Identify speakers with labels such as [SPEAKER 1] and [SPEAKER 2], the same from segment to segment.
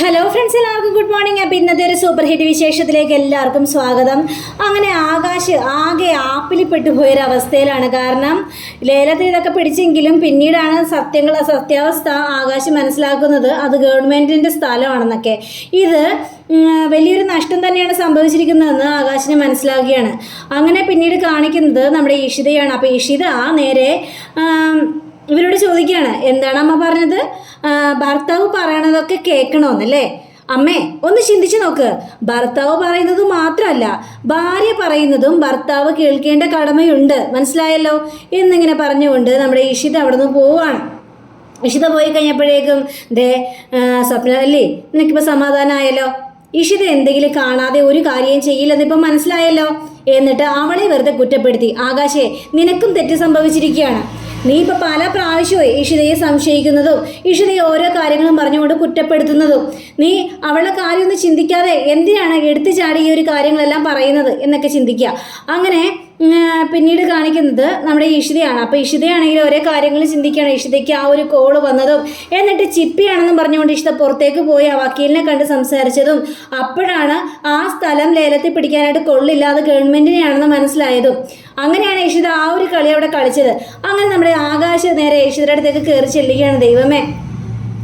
[SPEAKER 1] Hello friends എല്ലാവർക്കും good morning അപ്പോൾ ഇന്നത്തെ ഒരു സൂപ്പർ ഹിറ്റ് വിശേഷത്തിലേക്ക് എല്ലാവർക്കും സ്വാഗതം. അങ്ങനെ ആകാശ് ആകെ ആപ്പിലിപ്പെട്ടു പോയൊരവസ്ഥയിലാണ്. കാരണം ലേലത്തിൽ ഇതൊക്കെ പിടിച്ചെങ്കിലും പിന്നീടാണ് സത്യങ്ങൾ സത്യാവസ്ഥ ആകാശ് മനസ്സിലാക്കുന്നത് അത് ഗവൺമെന്റിന്റെ സ്ഥലമാണെന്നൊക്കെ. ഇത് വലിയൊരു നഷ്ടം തന്നെയാണ് സംഭവിച്ചിരിക്കുന്നതെന്ന് ആകാശിനെ മനസ്സിലാക്കുകയാണ് അങ്ങനെ പിന്നീട് കാണിക്കുന്നത് നമ്മുടെ ഇഷിതയാണ് അപ്പോൾ ഇഷിത നേരെ ഇവരോട് ചോദിക്കുകയാണ് എന്താണ് അമ്മ പറഞ്ഞത്? ഭർത്താവ് പറയണതൊക്കെ കേൾക്കണമെന്നല്ലേ അമ്മേ ഒന്ന് ചിന്തിച്ചു നോക്ക്. ഭർത്താവ് പറയുന്നത് മാത്രമല്ല ഭാര്യ പറയുന്നതും ഭർത്താവ് കേൾക്കേണ്ട കടമയുണ്ട്. മനസ്സിലായല്ലോ? എന്നിങ്ങനെ പറഞ്ഞുകൊണ്ട് നമ്മുടെ ഇഷിത അവിടെ നിന്ന് പോവാണ്. ഇഷിത പോയി കഴിഞ്ഞപ്പോഴേക്കും ദേ സ്വപ്ന അല്ലേ? നിനക്കിപ്പോൾ സമാധാനമായല്ലോ ഇഷിത എന്തെങ്കിലും കാണാതെ ഒരു കാര്യം ചെയ്യില്ലെന്ന് ഇപ്പം മനസ്സിലായല്ലോ? എന്നിട്ട് അവളെ വെറുതെ കുറ്റപ്പെടുത്തി. ആകാശേ നിനക്കും തെറ്റ് സംഭവിച്ചിരിക്കുകയാണ്. നീ ഇപ്പൊ പല പ്രാവശ്യമായി ഇഷിതയെ സംശയിക്കുന്നതും ഇഷിതയെ ഓരോ കാര്യങ്ങളും പറഞ്ഞുകൊണ്ട് കുറ്റപ്പെടുത്തുന്നതും. നീ അവളുടെ കാര്യമൊന്നും ചിന്തിക്കാതെ എന്തിനാണ് എടുത്തു ചാടി ഈ ഒരു കാര്യങ്ങളെല്ലാം പറയുന്നത് എന്നൊക്കെ ചിന്തിക്കുക. അങ്ങനെ പിന്നീട് കാണിക്കുന്നത് നമ്മുടെ ഇഷിതയാണ് അപ്പോൾ ഇഷിതയാണെങ്കിൽ ഓരോ കാര്യങ്ങൾ ചിന്തിക്കുകയാണ്. ഇഷിതയ്ക്ക് ആ ഒരു കോൾ വന്നതും എന്നിട്ട് ചിപ്പിയാണെന്നും പറഞ്ഞുകൊണ്ട് ഇഷിത പുറത്തേക്ക് പോയി ആ വക്കീലിനെ കണ്ട് സംസാരിച്ചതും അപ്പോഴാണ് ആ സ്ഥലം ലേലത്തിൽ പിടിക്കാനായിട്ട് കൊള്ളില്ല അത് ഗവൺമെന്റിനെയാണെന്ന് മനസ്സിലായതും. അങ്ങനെയാണ് ഇഷിത ആ ഒരു കളി അവിടെ കളിച്ചത്. അങ്ങനെ നമ്മുടെ ആകാശ നേരെ ഇഷിതയുടെ അടുത്തേക്ക് കയറി ചെല്ലുകയാണ് ദൈവമേ.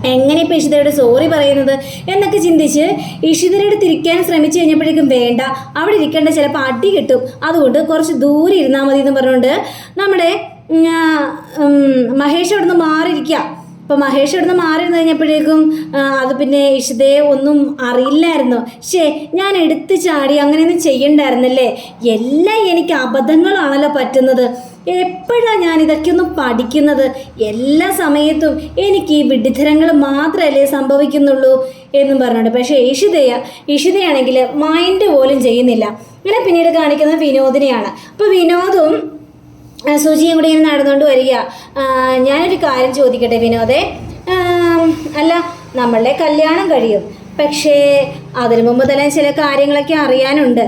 [SPEAKER 1] എങ്ങനെ ഇപ്പം ഇഷിതയോട് സോറി പറയുന്നത് എന്നൊക്കെ ചിന്തിച്ച് ഇഷിതയോട് തിരിക്കാൻ ശ്രമിച്ചു കഴിഞ്ഞപ്പോഴേക്കും വേണ്ട അവിടെ ഇരിക്കേണ്ട ചിലപ്പോൾ അടി കിട്ടും. അതുകൊണ്ട് കുറച്ച് ദൂരെ ഇരുന്നാൽ മതി എന്ന് പറഞ്ഞുകൊണ്ട് നമ്മുടെ മഹേഷ് അവിടെ നിന്ന് മാറിയിരിക്കുക അപ്പോൾ മഹേഷ് ഇവിടുന്ന് മാറി കഴിഞ്ഞപ്പോഴേക്കും അത് പിന്നെ ഇഷിതയെ ഒന്നും അറിയില്ലായിരുന്നു. ഷേ ഞാൻ എടുത്തു ചാടി അങ്ങനെയൊന്നും ചെയ്യണ്ടായിരുന്നല്ലേ? എല്ലാം എനിക്ക് അബദ്ധങ്ങളാണല്ലോ പറ്റുന്നത്. എപ്പോഴാണ് ഞാൻ ഇതൊക്കെ ഒന്ന് പഠിക്കുന്നത്? എല്ലാ സമയത്തും എനിക്ക് ഈ വിഡിധരങ്ങൾ മാത്രമല്ലേ സംഭവിക്കുന്നുള്ളൂ എന്നും പറഞ്ഞുണ്ട് പക്ഷേ ഇഷിതയ ഇഷിതയാണെങ്കിൽ മൈൻഡ് പോലും ചെയ്യുന്നില്ല. ഇങ്ങനെ പിന്നീട് കാണിക്കുന്നത് വിനോദിനെയാണ്. അപ്പോൾ വിനോദും ആ, സുജിയും കൂടി ഇങ്ങനെ നടന്നുകൊണ്ട് വരിക. ഞാനൊരു കാര്യം ചോദിക്കട്ടെ വിനോദേ? അല്ല നമ്മളുടെ കല്യാണം കഴിയും. പക്ഷേ അതിനു മുമ്പ് തന്നെ ചില കാര്യങ്ങളൊക്കെ അറിയാനുണ്ട്.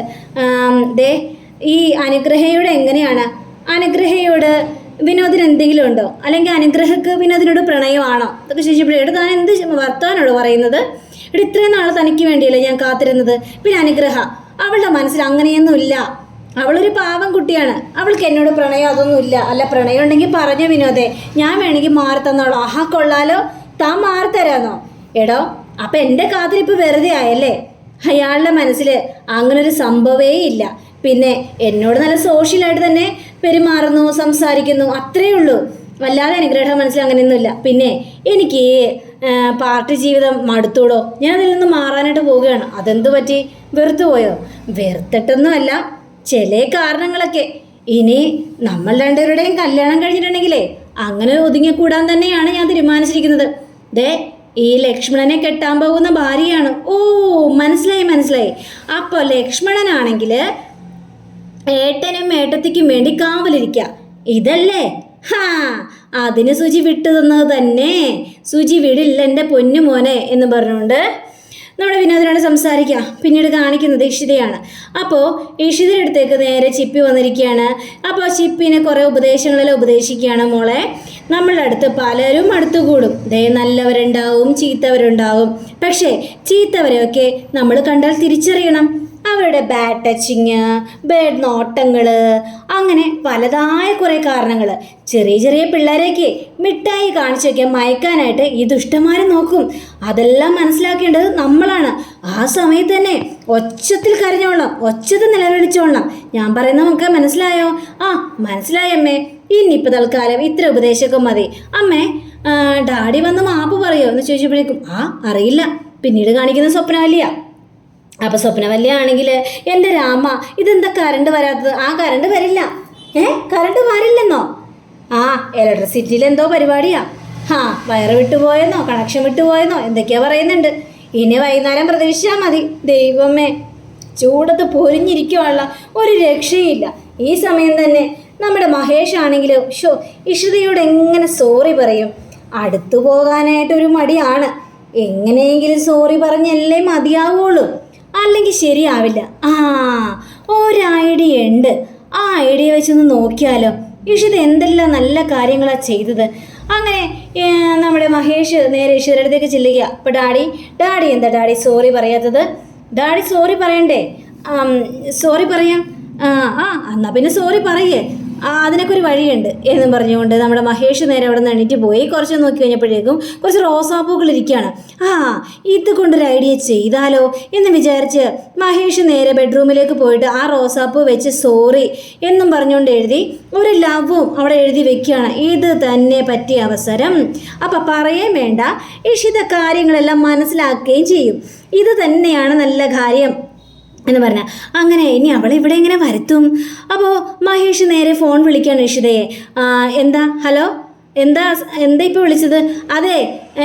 [SPEAKER 1] ദേ ഈ അനുഗ്രഹയോട് എങ്ങനെയാണ്? അനുഗ്രഹയോട് വിനോദിന് എന്തെങ്കിലും ഉണ്ടോ? അല്ലെങ്കിൽ അനുഗ്രഹക്ക് വിനോദിനോട് പ്രണയമാണോ? ഇതൊക്കെ ചോദിച്ചപ്പോഴേ താൻ എന്ത് വർത്തമാനോട് പറയുന്നത്? ഇവിടെ ഇത്രയും നാൾ തനിക്ക് വേണ്ടിയല്ലേ ഞാൻ കാത്തിരുന്നത്? പിന്നെ അനുഗ്രഹ. അവളുടെ മനസ്സിൽ അങ്ങനെയൊന്നുമില്ല. അവളൊരു പാവം കുട്ടിയാണ്. അവൾക്ക് എന്നോട് പ്രണയം അതൊന്നും ഇല്ല. അല്ല പ്രണയം ഉണ്ടെങ്കിൽ പറഞ്ഞ വിനോദേ. ഞാൻ വേണമെങ്കിൽ മാറി തന്നോളൂ. ആഹാ കൊള്ളാലോ. താൻ മാറി തരാന്നോ? എടോ അപ്പൊ എന്റെ കാതിരിപ്പ് വെറുതെ ആയല്ലേ? അയാളുടെ മനസ്സിൽ അങ്ങനൊരു സംഭവേ ഇല്ല. പിന്നെ എന്നോട് നല്ല സോഷ്യലായിട്ട് തന്നെ പെരുമാറുന്നു സംസാരിക്കുന്നു. അത്രയേ ഉള്ളൂ. വല്ലാതെ അനുഗ്രഹം മനസ്സിൽ അങ്ങനെയൊന്നുമില്ല പിന്നെ എനിക്ക് പാർട്ടി ജീവിതം മടുത്തൂടോ? ഞാൻ അതിൽ നിന്ന് മാറാനായിട്ട് പോവുകയാണ്. അതെന്ത് പറ്റി? വെറുത്തു പോയോ? വെറുത്തിട്ടൊന്നുമല്ല. ചില കാരണങ്ങളൊക്കെ. ഇനി നമ്മൾ രണ്ടുപേരുടെയും കല്യാണം കഴിഞ്ഞിട്ടുണ്ടെങ്കിലേ അങ്ങനെ ഒതുങ്ങിക്കൂടാൻ തന്നെയാണ് ഞാൻ തീരുമാനിച്ചിരിക്കുന്നത്. ദേ ഈ ലക്ഷ്മണനെ കെട്ടാൻ പോകുന്ന ഭാര്യയാണ്. ഓ മനസ്സിലായി മനസ്സിലായി. അപ്പോൾ ലക്ഷ്മണനാണെങ്കിൽ ഏട്ടനും ഏട്ടത്തിക്കും വേണ്ടി കാവലിരിക്കുക ഇതല്ലേ? ഹാ അതിന് സുചി വിട്ടു തന്നത് തന്നെ. സുചി വിടില്ല എന്റെ പൊന്നു മോനെ എന്ന് പറഞ്ഞുകൊണ്ട് നമ്മുടെ വിനോദനോട് സംസാരിക്കുക പിന്നീട് കാണിക്കുന്നത് ഇഷിതയാണ്. അപ്പോൾ ഇഷിതയുടെ അടുത്തേക്ക് നേരെ ചിപ്പി വന്നിരിക്കുകയാണ്. അപ്പോൾ ചിപ്പിനെ കുറേ ഉപദേശങ്ങളെല്ലാം ഉപദേശിക്കുകയാണ് മോളെ. നമ്മളുടെ അടുത്ത് പലരും അടുത്തുകൂടും. ദേ നല്ലവരുണ്ടാവും ചീത്തവരുണ്ടാവും. പക്ഷേ ചീത്തവരെയൊക്കെ നമ്മൾ കണ്ടാൽ തിരിച്ചറിയണം. അവരുടെ ബാഡ് ടച്ചിങ് ബേഡ് നോട്ടങ്ങൾ അങ്ങനെ പലതായ കുറേ കാരണങ്ങൾ ചെറിയ ചെറിയ പിള്ളേരെയൊക്കെ മിഠായി കാണിച്ചൊക്കെ മയക്കാനായിട്ട് ഈ ദുഷ്ടന്മാരെ നോക്കും. അതെല്ലാം മനസ്സിലാക്കേണ്ടത് നമ്മളാണ്. ആ സമയത്ത് തന്നെ ഒച്ചത്തിൽ കരഞ്ഞോളാം ഒച്ചത്തിൽ നിലവിളിച്ചോളാം ഞാൻ പറയുന്ന നമുക്ക് മനസ്സിലായോ? ആ മനസ്സിലായി അമ്മേ. ഇനിയിപ്പോൾ തൽക്കാലം ഇത്ര ഉപദേശമൊക്കെ മതി. അമ്മേ ഡാഡി വന്ന് മാപ്പ് പറയോ? എന്ന് ചോദിച്ചപ്പോഴേക്കും ആ അറിയില്ല. പിന്നീട് കാണിക്കുന്ന സ്വപ്നവല്ലിയ. അപ്പോൾ സ്വപ്നവല്യ ആണെങ്കിൽ എന്റെ രാമ ഇതെന്താ കറണ്ട് വരാത്തത്? ആ കറണ്ട് വരില്ല. ഏ കറണ്ട് വരില്ലെന്നോ? ആ ഇലക്ട്രിസിറ്റിയിൽ എന്തോ പരിപാടിയാ. ആ വയറ് വിട്ടുപോയെന്നോ കണക്ഷൻ വിട്ടുപോയെന്നോ എന്തൊക്കെയാ പറയുന്നുണ്ട്. ഇനി വൈകുന്നേരം പ്രതീക്ഷിച്ചാൽ മതി ദൈവമേ. ചൂടത്ത് പൊരിഞ്ഞിരിക്കുവാനുള്ള ഒരു രക്ഷയില്ല ഈ സമയം തന്നെ നമ്മുടെ മഹേഷ് ആണെങ്കിലും ഷോ ഇഷിതയോട് എങ്ങനെ സോറി പറയും? അടുത്തു പോകാനായിട്ടൊരു മടിയാണ്. എങ്ങനെയെങ്കിലും സോറി പറഞ്ഞല്ലേ മതിയാവുള്ളൂ. അല്ലെങ്കിൽ ശരിയാവില്ല. ആ ഒരു ഐഡിയ ഉണ്ട്. ആ ഐഡിയ വെച്ചൊന്ന് നോക്കിയാലോ. ഇഷിത് എന്തെല്ലാം നല്ല കാര്യങ്ങളാണ് ചെയ്തത്? അങ്ങനെ നമ്മുടെ മഹേഷ് നേരെ ഈശ്വരുടെ അടുത്തേക്ക് ചെല്ലുക അപ്പോൾ ഡാഡി ഡാഡി എന്താ ഡാഡി സോറി പറയാത്തത്? ഡാഡി സോറി പറയണ്ടേ? സോറി പറയാം. ആ ആ എന്നാൽ പിന്നെ സോറി പറയേ. അതിനൊക്കെ ഒരു വഴിയുണ്ട് എന്നും പറഞ്ഞുകൊണ്ട് നമ്മുടെ മഹേഷ് നേരെ അവിടെ നിന്ന് എണീറ്റ് പോയി. കുറച്ച് നോക്കി കഴിഞ്ഞപ്പോഴേക്കും കുറച്ച് റോസാപ്പൂക്കൾ ഇരിക്കുകയാണ്. ആ ഇത് കൊണ്ടൊരു ഐഡിയ ചെയ്താലോ എന്ന് വിചാരിച്ച് മഹേഷ് നേരെ ബെഡ്റൂമിലേക്ക് പോയിട്ട് ആ റോസാപ്പൂ വെച്ച് സോറി എന്നും പറഞ്ഞുകൊണ്ട് എഴുതി ഒരു ലവും അവിടെ എഴുതി വെക്കുകയാണ്. ഇത് തന്നെ പറ്റിയ അവസരം. അപ്പം പറയുകയും വേണ്ട. ഇഷിത കാര്യങ്ങളെല്ലാം മനസ്സിലാക്കുകയും ചെയ്യും. ഇത് തന്നെയാണ് നല്ല കാര്യം. എന്ന് പറഞ്ഞ അങ്ങനെ ഇനി അവൾ ഇവിടെ ഇങ്ങനെ വരുത്തും? അപ്പോൾ മഹേഷ് നേരെ ഫോൺ വിളിക്കാൻ ഇഷിതയെ എന്താ? ഹലോ? എന്താ? എന്താ ഇപ്പോൾ വിളിച്ചത്? അതെ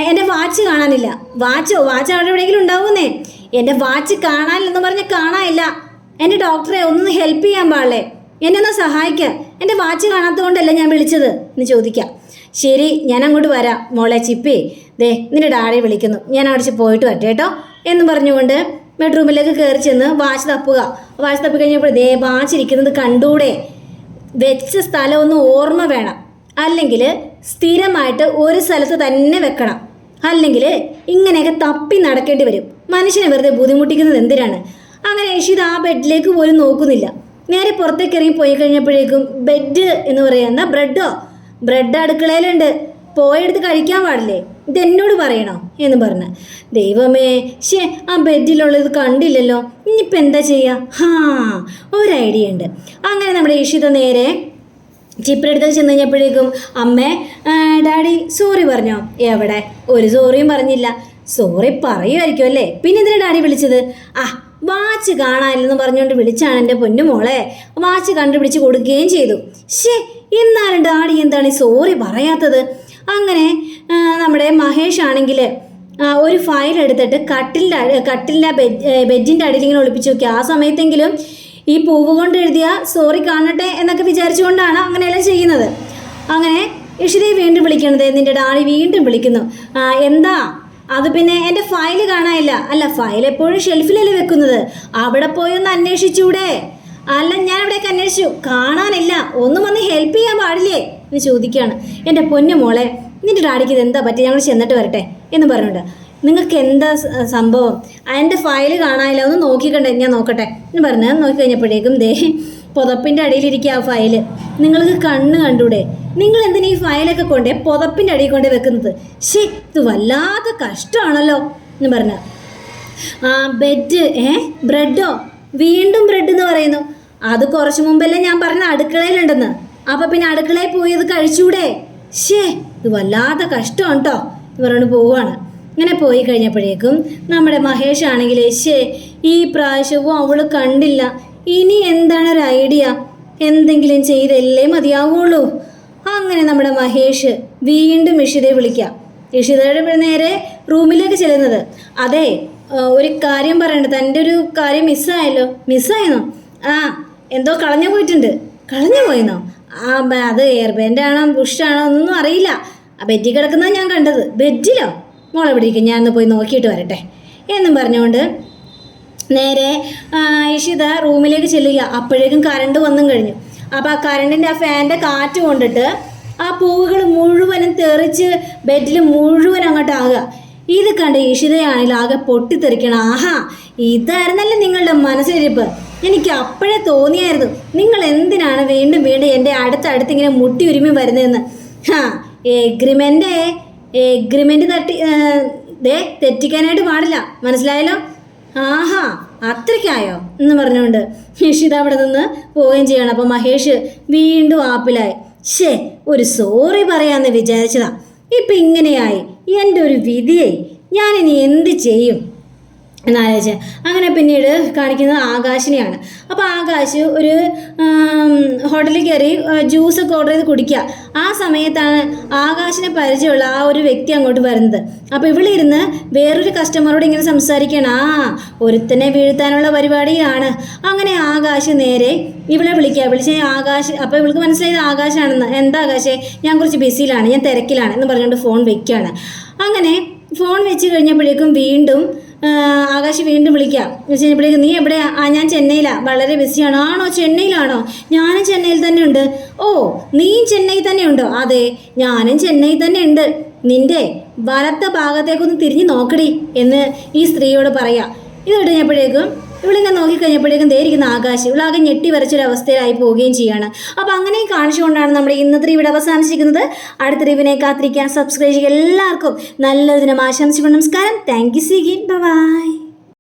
[SPEAKER 1] എന്റെ വാച്ച് കാണാനില്ല. വാച്ചോ വാച്ച് അവിടെ എവിടെയെങ്കിലും ഉണ്ടാവുന്നേ? എന്റെ വാച്ച് കാണാനില്ലെന്ന് പറഞ്ഞ് കാണാനില്ല. എന്റെ ഡോക്ടറെ ഒന്ന് ഹെൽപ്പ് ചെയ്യാൻ പാടില്ലേ? എന്നെ ഒന്ന് സഹായിക്കുക എന്റെ വാച്ച് കാണാത്തതുകൊണ്ടല്ല ഞാൻ വിളിച്ചത്? എന്ന് ചോദിക്കാം. ശരി ഞാൻ അങ്ങോട്ട് വരാം. മോളെ ചിപ്പി. ദേ നിന്റെ ഡാഡി വിളിക്കുന്നു. ഞാൻ അവിടെ പോയിട്ട് വരട്ടെ കേട്ടോ എന്ന് പറഞ്ഞുകൊണ്ട് ബെഡ്റൂമിലേക്ക് കയറി ചെന്ന് വാച്ച് തപ്പുക. വാച്ച് തപ്പി കഴിഞ്ഞപ്പോൾ ദേ വാച്ച് ഇരിക്കുന്നത് കണ്ടൂടെ. വെച്ച സ്ഥലം ഒന്ന് ഓർമ്മ വേണം. അല്ലെങ്കിൽ സ്ഥിരമായിട്ട് ഒരു സ്ഥലത്ത് തന്നെ വെക്കണം. അല്ലെങ്കിൽ ഇങ്ങനെയൊക്കെ തപ്പി നടക്കേണ്ടി വരും. മനുഷ്യനെ വെറുതെ ബുദ്ധിമുട്ടിക്കുന്നത് എന്തിനാണ്? അങ്ങനെ ഇഷിത് ആ ബെഡിലേക്ക് പോലും നോക്കുന്നില്ല. നേരെ പുറത്തേക്ക് ഇറങ്ങി പോയി കഴിഞ്ഞപ്പോഴേക്കും ബെഡ് എന്ന് പറയുന്ന ബ്രെഡോ? ബ്രെഡ് അടുക്കളയിലുണ്ട്. പോയെടുത്ത് കഴിക്കാൻ പാടില്ലേ? ഇത് എന്നോട് പറയണോ എന്ന് പറഞ്ഞ്. ദൈവമേ ശേ ആ ബെഡിലുള്ളത് കണ്ടില്ലല്ലോ. ഇനിയിപ്പോൾ എന്താ ചെയ്യുക ഹാ ഒരു ഐഡിയ ഉണ്ട്. അങ്ങനെ നമ്മുടെ ഇഷിത നേരെ ചിപ്പിനടുത്ത് ചെന്ന് കഴിഞ്ഞപ്പോഴേക്കും അമ്മേ ഡാഡി സോറി പറഞ്ഞോ. എവിടെ? ഒരു സോറിയും പറഞ്ഞില്ല. സോറി പറയുമായിരിക്കും അല്ലേ? പിന്നെ എന്തിനാ ഡാഡി വിളിച്ചത്? ആ വാച്ച് കാണാനില്ലെന്ന് പറഞ്ഞുകൊണ്ട് വിളിച്ചാണ് എന്റെ പൊന്നുമോളെ വാച്ച് കണ്ടുപിടിച്ച് കൊടുക്കുകയും ചെയ്തു. ശേ എന്നാലും ഡാഡി എന്താണ് സോറി പറയാത്തത്? അങ്ങനെ നമ്മുടെ മഹേഷ് ആണെങ്കിൽ ഒരു ഫയൽ എടുത്തിട്ട് കട്ടിലിന്റെ കട്ടിലിന്റെ ബെഡ് ബെഡിന്റെ അടിയിൽ ഇങ്ങനെ ഒളിപ്പിച്ച് നോക്കി ആ സമയത്തെങ്കിലും ഈ പൂവ് കൊണ്ട് എഴുതിയ സോറി കാണട്ടെ എന്നൊക്കെ വിചാരിച്ചുകൊണ്ടാണ് അങ്ങനെയെല്ലാം ചെയ്യുന്നത്. അങ്ങനെ ഇഷിതയെ വീണ്ടും വിളിക്കണത് നിന്റെ ഡാഡി വീണ്ടും വിളിക്കുന്നു. എന്താ? അത് പിന്നെ എന്റെ ഫയൽ കാണാനില്ല. അല്ല ഫയൽ എപ്പോഴും ഷെൽഫിലല്ലേ വെക്കുന്നത്? അവിടെ പോയി ഒന്ന് അന്വേഷിച്ചൂടെ? അല്ല ഞാൻ അവിടേക്ക് അന്വേഷിച്ചു. കാണാനില്ല. ഒന്നും വന്ന് ഹെൽപ്പ് ചെയ്യാൻ പാടില്ലേ? എന്ന് ചോദിക്കുകയാണ്. എന്റെ പൊന്നു മോളെ നിന്റെ ഡാഡിക്ക് ഇത് എന്താ പറ്റി? ഞങ്ങൾ ചെന്നിട്ട് വരട്ടെ എന്ന് പറഞ്ഞിട്ട് നിങ്ങൾക്ക് എന്താ സംഭവം? എന്റെ ഫയൽ കാണാനില്ല. ഒന്ന് നോക്കിക്കണ്ടേ? ഞാൻ നോക്കട്ടെ എന്ന് പറഞ്ഞ് നോക്കി കഴിഞ്ഞപ്പോഴേക്കും ദേ പുതപ്പിന്റെ അടിയിലിരിക്കുക ആ ഫയൽ നിങ്ങൾക്ക് കണ്ണ് കണ്ടൂടെ? നിങ്ങൾ എന്തിനാ ഈ ഫയലൊക്കെ കൊണ്ടേ പുതപ്പിന്റെ അടിയിൽ കൊണ്ടേ വെക്കുന്നത്? ശേ ഇത് വല്ലാത്ത കഷ്ടമാണല്ലോ എന്ന് പറഞ്ഞു. ആ ബെഡ് ഏ ബ്രെഡോ വീണ്ടും ബ്രെഡ് എന്ന് പറയുന്നു. അത് കുറച്ചു മുമ്പല്ലേ ഞാൻ പറഞ്ഞ അടുക്കളയിലുണ്ടെന്ന്. അപ്പൊ പിന്നെ അടുക്കളയിൽ പോയി അത് കഴിച്ചൂടെ? ഷേ ഇത് വല്ലാത്ത കഷ്ടമാണ് കേട്ടോ പറഞ്ഞുകൊണ്ട് പോവാണ്. ഇങ്ങനെ പോയി കഴിഞ്ഞപ്പോഴേക്കും നമ്മുടെ മഹേഷ് ആണെങ്കിൽ ശേ ഈ പ്രാവശ്യവും അവൾ കണ്ടില്ല. ഇനി എന്താണ് ഒരു ഐഡിയ? എന്തെങ്കിലും ചെയ്തല്ലേ മതിയാവുള്ളൂ. അങ്ങനെ നമ്മുടെ മഹേഷ് വീണ്ടും ഇഷിതയെ വിളിക്കാം. ഇഷിതയുടെ നേരെ? റൂമിലേക്ക് ചെല്ലുന്നത്. അതെ ഒരു കാര്യം പറയണ്ടത് തന്റെ ഒരു കാര്യം മിസ്സായല്ലോ? മിസ്സായെന്നോ? ആ എന്തോ കളഞ്ഞു പോയിട്ടുണ്ട്. കളഞ്ഞു പോയെന്നോ? ആ അത് എയർ ബാൻഡാണോ ബുഷാണോ ഒന്നും അറിയില്ല. ആ ബെഡിൽ കിടക്കുന്ന ഞാൻ കണ്ടത്. ബെഡിലോ? മോളെ പിടിക്കും ഞാൻ ഒന്ന് പോയി നോക്കിയിട്ട് വരട്ടെ. എന്നും പറഞ്ഞുകൊണ്ട് നേരെ ഇഷിത റൂമിലേക്ക് ചെല്ലുക. അപ്പോഴേക്കും കറണ്ട് വന്നും കഴിഞ്ഞു. അപ്പോൾ ആ കറണ്ടിന്റെ ആ ഫാന്റെ കാറ്റ് കൊണ്ടിട്ട് ആ പൂവുകൾ മുഴുവനും തെറിച്ച് ബെഡിൽ മുഴുവൻ അങ്ങോട്ട് ആകുക ഇത് കണ്ട് ഇഷിതയാണെങ്കിൽ ആകെ പൊട്ടിത്തെറിക്കണം. ആഹാ ഇതായിരുന്നല്ലേ നിങ്ങളുടെ മനസ്സിലിരിപ്പ്? എനിക്ക് അപ്പോഴേ തോന്നിയായിരുന്നു. നിങ്ങൾ എന്തിനാണ് വീണ്ടും വീണ്ടും എന്റെ അടുത്തടുത്ത് ഇങ്ങനെ മുട്ടി ഉരുമി വരുന്നതെന്ന്? ഹാ എഗ്രിമെന്റ് എഗ്രിമെന്റ് തട്ടി ദേ തെറ്റിക്കാനായിട്ട് പാടില്ല. മനസ്സിലായല്ലോ? ആഹാ അത്രയ്ക്കായോ? എന്ന് പറഞ്ഞുകൊണ്ട് ഇഷിത അവിടെ നിന്ന് പോവുകയും ചെയ്യണം. അപ്പോൾ മഹേഷ് വീണ്ടും ആപ്പിലായി. ഷേ ഒരു സോറി പറയാമെന്ന് വിചാരിച്ചതാ. ഇപ്പം ഇങ്ങനെയായി. എന്റെ ഒരു വിധിയെ ഞാനിനി എന്ത് ചെയ്യും? എന്നാലോചിച്ച് അങ്ങനെ പിന്നീട് കാണിക്കുന്നത് ആകാശിനെയാണ്. അപ്പോൾ ആകാശ് ഒരു ഹോട്ടലിൽ കയറി ജ്യൂസൊക്കെ ഓർഡർ ചെയ്ത് കുടിക്കുക. ആ സമയത്താണ് ആകാശിനെ പരിചയമുള്ള ആ ഒരു വ്യക്തി അങ്ങോട്ട് വരുന്നത്. അപ്പോൾ ഇവളിരുന്ന് വേറൊരു കസ്റ്റമറോട് ഇങ്ങനെ സംസാരിക്കണം ആ ഒരുത്തനെ വീഴ്ത്താനുള്ള പരിപാടിയാണ്. അങ്ങനെ ആകാശ് നേരെ ഇവളെ വിളിക്കുക. വിളിച്ച് ആകാശ് അപ്പോൾ ഇവൾക്ക് മനസ്സിലായത് ആകാശാണെന്ന്. എന്താ ആകാശേ? ഞാൻ കുറച്ച് ബിസിയിലാണ്. ഞാൻ തിരക്കിലാണ് എന്ന് പറഞ്ഞുകൊണ്ട് ഫോൺ വെക്കുകയാണ്. അങ്ങനെ ഫോൺ വെച്ച് കഴിഞ്ഞപ്പോഴേക്കും വീണ്ടും ആകാശ് വീണ്ടും വിളിക്കാം. കഴിഞ്ഞപ്പോഴേക്കും നീ എവിടെയാ ആ ഞാൻ ചെന്നൈയിലാണ് വളരെ ബിസിയാണ്. ആണോ? ചെന്നൈയിലാണോ? ഞാനും ചെന്നൈയിൽ തന്നെ ഉണ്ട്. ഓ നീയും ചെന്നൈ തന്നെ ഉണ്ടോ? അതെ ഞാനും ചെന്നൈ തന്നെ ഉണ്ട്. നിന്റെ വലത്ത ഭാഗത്തേക്കൊന്ന് തിരിഞ്ഞു നോക്കടി എന്ന് ഈ സ്ത്രീയോട് പറയാം. ഇത് കഴിഞ്ഞപ്പോഴേക്കും ഇവളിങ്ങനെ നോക്കിക്കഴിഞ്ഞപ്പോഴേക്കും ദേരിക്കുന്ന ആകാശ്. ഇവളാകെ ഞെട്ടി വരച്ചൊരവസ്ഥയിലായി പോവുകയും ചെയ്യാണ്. അപ്പോൾ അങ്ങനെ കാണിച്ചുകൊണ്ടാണ് നമ്മുടെ ഇന്നത്തെ ഇവിടെ അവസാനിച്ചിരിക്കുന്നത്. അടുത്ത റിവിനെ കാത്തിരിക്കാൻ സബ്സ്ക്രൈബ് ചെയ്യുക എല്ലാവർക്കും നല്ലൊരു ദിനം ആശംസിക്കുന്നു. നമസ്കാരം. Thank you സീഗിൻ by